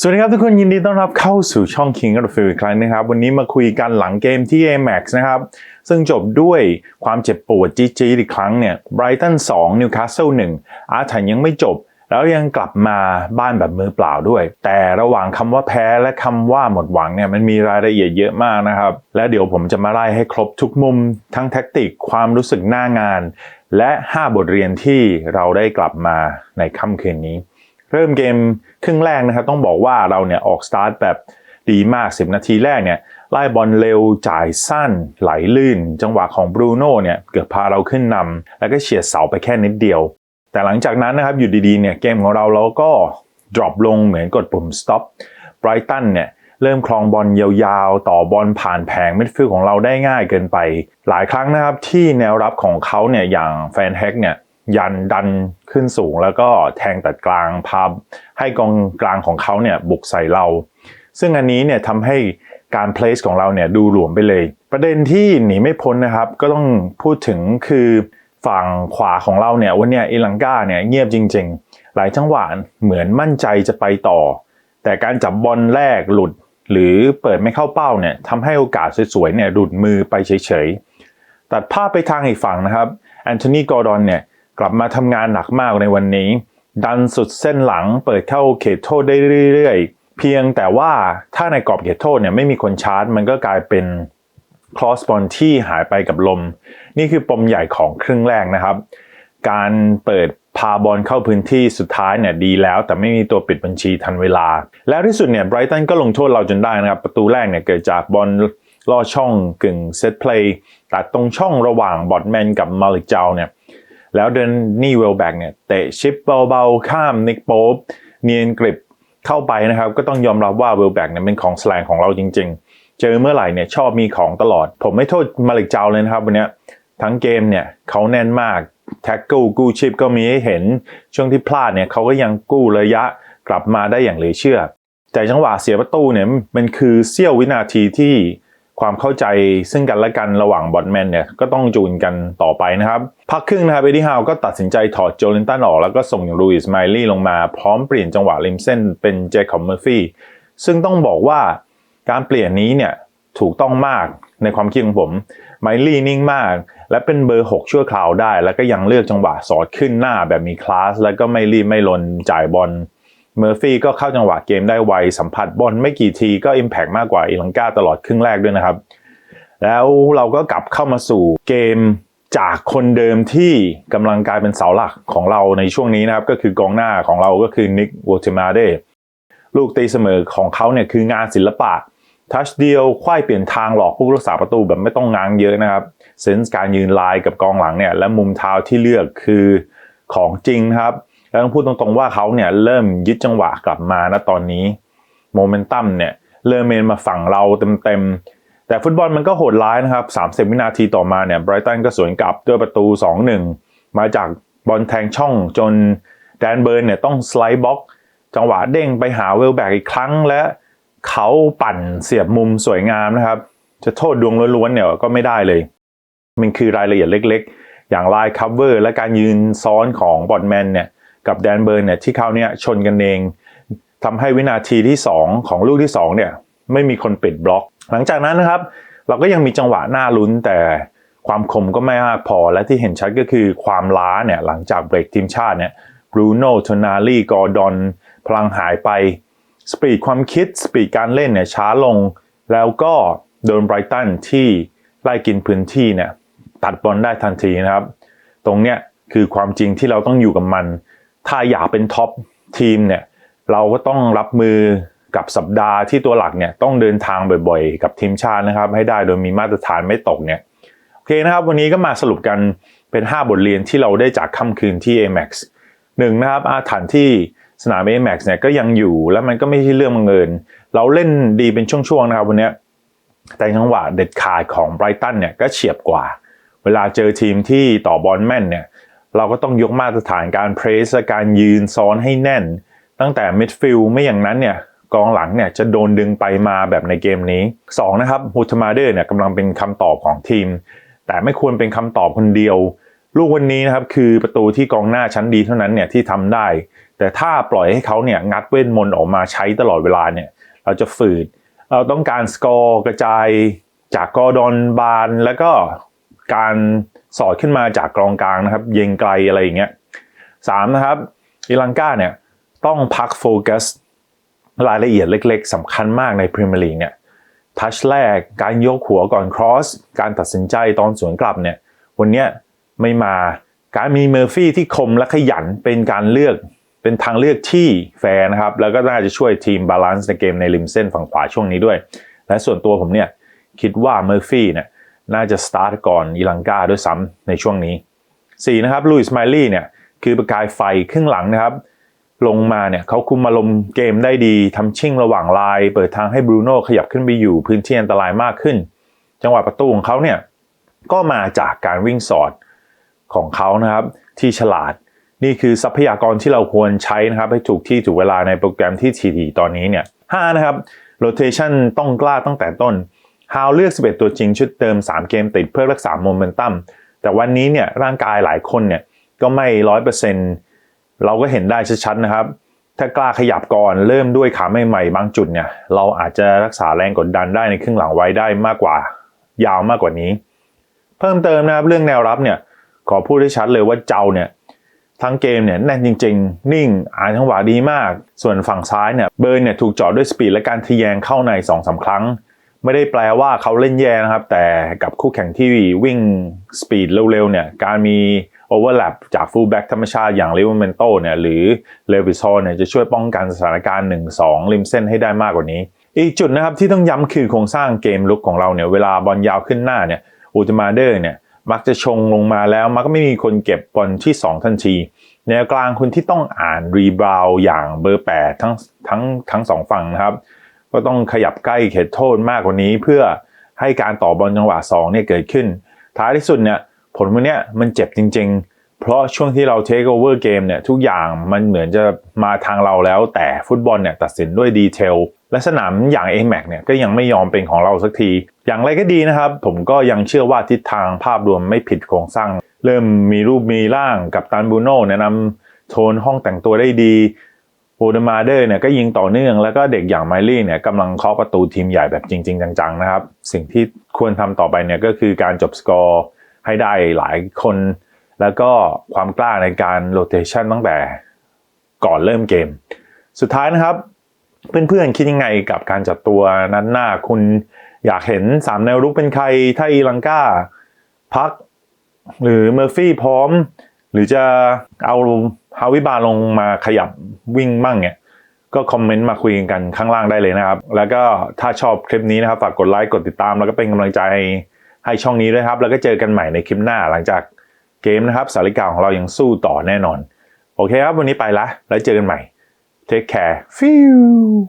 สวัสดีครับทุกคนยินดีต้อนรับเข้าสู่ช่อง King of the Field อีกครั้งนะครับ วันนี้มาคุยกันหลังเกมที่ Amex นะครับ ซึ่งจบด้วยความเจ็บปวดจี๊ดๆอีกครั้งเนี่ย Brighton 2 Newcastle 1อาถรรพ์ยังไม่จบ แล้วยังกลับมาบ้านแบบมือเปล่าด้วย แต่ระหว่างคำว่าแพ้และคำว่าหมดหวังเนี่ยมันมีรายละเอียดเยอะมากนะครับ และเดี๋ยวผมจะมาไล่ให้ครบทุกมุม ทั้งแท็กติกความรู้สึกหน้างาน และ 5 บทเรียนที่เราได้กลับมาในค่ำคืนนี้ เริ่มเกมครึ่งแรกนะครับต้องบอกว่าเราเนี่ยออกสตาร์ทแบบดีมาก 10 นาทีแรกเนี่ยไล่บอลเร็วจ่ายสั้น ไหลลื่น จังหวะของบรูโน่เนี่ยเกือบพาเราขึ้นนำแล้วก็เฉียดเสาไปแค่นิดเดียว แต่หลังจากนั้นนะครับอยู่ดีๆเนี่ยเกมของเราเราก็ drop ลงเหมือนกดปุ่ม stop Brighton เนี่ยเริ่มคลองบอลยาวๆ ต่อบอลผ่านแผงมิดฟิลด์ของเราได้ง่ายเกินไป หลายครั้งนะครับที่แนวรับของเขาเนี่ยอย่างแฟนแฮกเนี่ย ยันดันขึ้นสูง แล้วก็แทงตัดกลางพาให้กองกลางของเขาเนี่ยบุกใส่เรา ซึ่งอันนี้เนี่ยทำให้การ place ของเราเนี่ยดูหลวมไปเลย ประเด็นที่หนีไม่พ้นนะครับก็ต้องพูดถึงคือฝั่งขวาของเราเนี่ยวันนี้อิลังกาเนี่ยเงียบจริง ๆ หลายจังหวะเหมือนมั่นใจจะไปต่อ แต่การจับบอลแรกหลุด หรือเปิดไม่เข้าเป้าเนี่ยทำให้โอกาสสวยๆเนี่ยหลุดมือไปเฉยๆตัดภาพไปทางอีกฝั่งนะครับแอนโทนีกอร์ดอนเนี่ย กลับมาทำงานหนักมากในวันนี้ ดันสุดเส้นหลังเปิดเข้าเขตโทษได้เรื่อยๆ เพียงแต่ว่าถ้าในกรอบเขตโทษเนี่ยไม่มีคนชาร์จ มันก็กลายเป็นคลอสบอลที่หายไปกับลม นี่คือปมใหญ่ของครึ่งแรกนะครับ การเปิดพาบอลเข้าพื้นที่สุดท้ายเนี่ยดีแล้ว แต่ไม่มีตัวปิดบัญชีทันเวลา แล้วที่สุดเนี่ยไบรตันก็ลงโทษเราจนได้นะครับ ประตูแรกเนี่ยเกิดจากบอลล่อช่องกึ่งเซตเพลย์ตัดตรงช่องระหว่างบอดแมนกับมาลิกเจ้าเนี่ย แล้วเดนนี่เวลแบกเนี่ยเตะชิปเบาๆ ข้ามนิกโป๊บเนียนกริบเข้าไปนะครับ ก็ต้องยอมรับว่าเวลแบกเนี่ยเป็นของแสลงของเราจริง ๆ เจอเมื่อไหร่เนี่ยชอบมีของตลอด ผมไม่โทษมาลิกเจ้าเลยนะครับวันนี้ทั้งเกมเนี่ยเขาแน่นมากแท็กกู้กู้ชิปก็มีให้เห็นช่วงที่พลาดเนี่ยเขาก็ยังกู้ระยะกลับมาได้อย่างเหลือเชื่อ แต่จังหวะเสียประตูเนี่ยมันคือเสี้ยววินาทีที่ ความเข้าใจซึ่งกันและกันระหว่างบอทแมนเนี่ยก็ต้องจูนกันต่อไปนะครับ พักครึ่งนะครับเอดดี้ฮาวก็ตัดสินใจถอดโจลินตันออก แล้วก็ส่งอย่างลูอิสไมลี่ลงมาพร้อมเปลี่ยนจังหวะริมเส้นเป็นเจคอบเมอร์ฟี่ซึ่งต้องบอกว่าการเปลี่ยนนี้เนี่ยถูกต้องมากในความคิดของผมไมลี่นิ่งมาก และเป็นเบอร์ 6 ชั่วคราวได้ แล้วก็ยังเลือกจังหวะสอดขึ้นหน้าแบบมีคลาส แล้วก็ไม่รีบไม่ลนจ่ายบอล เมอร์ฟี่ก็เข้าจังหวะเกมได้ไว สัมผัสบอลไม่กี่ทีก็ Impact มากกว่าอีลังกาตลอดครึ่งแรกด้วยนะครับ แล้วเราก็กลับเข้ามาสู่เกมจากคนเดิมที่กำลังกลายเป็นเสาหลักของเราในช่วงนี้นะครับ ก็คือกองหน้าของเราก็คือนิกวอติมาเดลูกตีเสมอของเขาเนี่ยคืองานศิลปะทัชเดียวควายเปลี่ยนทางหลอกผู้รักษาประตูแบบไม่ต้องง้างเยอะนะครับเซนส์การยืนลายกับกองหลังเนี่ยและมุมเท้าที่เลือกคือของจริงครับ แล้วต้องพูดตรงๆว่าเขาเนี่ยเริ่มยึดจังหวะกลับมานะตอนนี้โมเมนตัมเนี่ยเริ่มเมนมาฝั่งเราเต็มๆ แต่ฟุตบอลมันก็โหดร้ายนะครับ 30 วินาทีต่อมาเนี่ยไบรตันก็สวนกลับด้วยประตู 2-1 มาจากบอลแทงช่องจนแดนเบิร์นเนี่ยต้องสไลด์บล็อก จังหวะเด้งไปหาเวลแบกอีกครั้งและเขาปั่นเสียบมุมสวยงามนะครับ จะโทษดวงล้วนๆเนี่ยก็ไม่ได้เลย มันคือรายละเอียดเล็กๆ อย่างลายคัฟเวอร์และการยืนซ้อนของบอดแมนเนี่ย กับแดนเบิร์นเนี่ยที่เขาเนี่ยชนกันเองทำให้วินาทีที่ 2 ของลูกที่2เนี่ยไม่มีคนปิดบล็อก หลังจากนั้นนะครับ เราก็ยังมีจังหวะน่าลุ้นแต่ความคมก็ไม่มากพอและที่เห็นชัดก็คือความล้าเนี่ยหลังจากเบรกทีมชาติเนี่ยบรูโน่ทนาลีกอร์ดอนพลังหายไปสปีดความคิดสปีดการเล่นเนี่ยช้าลง แล้วก็โดนไบรตันที่ไล่กินพื้นที่เนี่ยตัดบอลได้ทันทีนะครับ ตรงเนี้ยคือความจริงที่เราต้องอยู่กับมัน ถ้าอยากเป็นท็อปทีมเนี่ยเราก็ต้องรับมือกับสัปดาห์ที่ตัวหลักเนี่ยต้องเดินทางบ่อยๆ กับทีมชาตินะครับ ให้ได้โดยมีมาตรฐานไม่ตกเนี่ยโอเคนะครับ วันนี้ก็มาสรุปกันเป็น 5 บทเรียนที่เราได้จากค่ำคืนที่ Amex หนึ่งนะครับอาถรรพ์ที่สนาม Amex เนี่ยก็ยังอยู่แล้วมันก็ไม่ใช่เรื่องบังเอิญเราเล่นดีเป็นช่วงๆนะครับวันนี้แต่จังหวะเด็ดขาดของไบรตันเนี่ยก็เฉียบกว่า เวลาเจอทีมที่ต่อบอลแม่นเนี่ย เราก็ต้องยกมาตรฐานการเพรสการยืนซ้อนให้แน่น ตั้งแต่มิดฟิลด์ไม่อย่างนั้นเนี่ยกองหลังเนี่ยจะโดนดึงไปมาแบบในเกมนี้ 2 นะครับฮูตมาเดอร์เนี่ยกำลังเป็นคำตอบของทีม แต่ไม่ควรเป็นคำตอบคนเดียว ลูกวันนี้นะครับคือประตูที่กองหน้าชั้นดีเท่านั้นเนี่ยที่ทำได้ แต่ถ้าปล่อยให้เขาเนี่ยงัดเวทมนต์ออกมาใช้ตลอดเวลาเนี่ยเราจะฝืด เราต้องการสกอร์กระจายจากกอร์ดอนบานแล้วก็ การสอดขึ้นมาจากกรองกลางนะครับ เยงไกลอะไรอย่างเงี้ยสามนะครับอิลังกาเนี่ยต้องพักโฟกัสรายละเอียดเล็ก ๆสำคัญมากในพรีเมียร์ลีกเนี่ยทัชแรกการยกหัวก่อนครอส การตัดสินใจตอนสวนกลับเนี่ยวันเนี้ยไม่มาการมีเมอร์ฟี่ที่คมและขยันเป็นการเลือกเป็นทางเลือกที่แฟร์นะครับ แล้วก็น่าจะช่วยทีมบาลานซ์ในเกมในริมเส้นฝั่งขวาช่วงนี้ด้วย และส่วนตัวผมเนี่ยคิดว่าเมอร์ฟี่เนี่ย น่าจะสตาร์ทก่อนอีลังกาด้วยซ้ำในช่วงนี้ 4 นะครับลุยส์ไมลี่เนี่ยคือประกายไฟครึ่งหลังนะครับ ลงมาเนี่ยเขาคุมอารมณ์เกมได้ดีทำชิ่งระหว่างลาย เปิดทางให้บรูโน่ขยับขึ้นไปอยู่พื้นที่อันตรายมากขึ้น จังหวะประตูของเขาเนี่ยก็มาจากการวิ่งสอดของเขานะครับที่ฉลาดนี่คือทรัพยากรที่เราควรใช้นะครับ ให้ถูกที่ถูกเวลาในโปรแกรมที่ทีๆตอนนี้เนี่ยห้านะครับโรเ t ชันต้องกล้าตั้งแต่ต้น ฮาวเลือก 11 ตัวจริงชุดเติม 3 เกมติดเพื่อรักษาโมเมนตัมแต่วันนี้เนี่ยร่างกายหลายคนเนี่ยก็ไม่ร้อยเปอร์เซ็นต์เราก็เห็นได้ชัดๆนะครับ ถ้ากล้าขยับก่อนเริ่มด้วยขาใหม่ๆบางจุดเนี่ยเราอาจจะรักษาแรงกดดันได้ในครึ่งหลังไว้ได้มากกว่า ยาวมากกว่านี้ เพิ่มเติมนะครับเรื่องแนวรับเนี่ยขอพูดให้ชัดเลยว่าเจ้าเนี่ยทั้งเกมเนี่ยแน่นจริง ๆ นิ่งอ่านจังหวะดีมาก ส่วนฝั่งซ้ายเนี่ยเบิร์นเนี่ยถูกเจาะด้วยสปีดและการทะแยงเข้าใน2อสาครั้ง ไม่ได้แปลว่าเขาเล่นแย่นะครับ แต่กับคู่แข่งที่วิ่งสปีดเร็วๆเนี่ยการมีโอเวอร์แลปจากฟูลแบ็กธรรมชาติอย่างเลเวอร์เมนโตเนี่ยหรือเลวิซอเนี่ยจะช่วยป้องกันสถานการณ์ 1-2 ริมเส้นให้ได้มากกว่านี้ อีกจุดนะครับที่ต้องย้ำคือโครงสร้างเกมลุกของเราเนี่ยเวลาบอลยาวขึ้นหน้าเนี่ยอูตมาเดอร์เนี่ยมักจะชงลงมาแล้ว มักไม่มีคนเก็บบอลที่ 2 ทันทีแนวกลางคนที่ต้องอ่านรีบาวอย่างเบอร์ 8 ทั้งทั้งทั้งสองฝั่งนะครับ ก็ต้องขยับใกล้เขตโทษมากกว่านี้ เพื่อให้การต่อบอลจังหวะ2เนี่ยเกิดขึ้น ท้ายที่สุดเนี่ยผลวันเนี้ยมันเจ็บจริง ๆ เพราะช่วงที่เราเทคโอเวอร์เกมเนี่ยทุกอย่างมันเหมือนจะมาทางเราแล้วแต่ฟุตบอลเนี่ยตัดสินด้วยดีเทลและสนามอย่าง a m a c เนี่ยก็ยังไม่ยอมเป็นของเราสักที อย่างไรก็ดีนะครับ ผมก็ยังเชื่อว่าทิศทางภาพรวมไม่ผิดโครงสร้าง เริ่มมีรูปมีร่างกับตันบูโน่แนะนำโทนห้องแต่งตัวได้ดี โอเดมาเดอร์เนี่ยก็ยิงต่อเนื่องแล้วก็เด็กอย่างไมลี่เนี่ยกำลังเคาะประตูทีมใหญ่แบบจริง ๆ จังๆนะครับ สิ่งที่ควรทำต่อไปเนี่ยก็คือการจบสกอร์ให้ได้หลายคน แล้วก็ความกล้าในการโรเตชันตั้งแต่ก่อนเริ่มเกม สุดท้ายนะครับ เพื่อนๆคิดยังไงกับการจัดตัวนั้นหน้าคุณอยากเห็นสามแนวรุกเป็นใครถ้าอีลังกาพัก หรือเมอร์ฟี่พร้อม หรือจะเอาฮาวิบาลงมาขยับวิ่งมั่งเนี่ยก็คอมเมนต์มาคุยกันข้างล่างได้เลยนะครับ แล้วก็ถ้าชอบคลิปนี้นะครับ ฝากกดไลค์กดติดตาม แล้วก็เป็นกำลังใจให้ช่องนี้ด้วยครับ แล้วก็เจอกันใหม่ในคลิปหน้าหลังจากเกมนะครับ สาริกาของเรายังสู้ต่อแน่นอน โอเคครับ วันนี้ไปละแล้วเจอกันใหม่ Take care. Phew.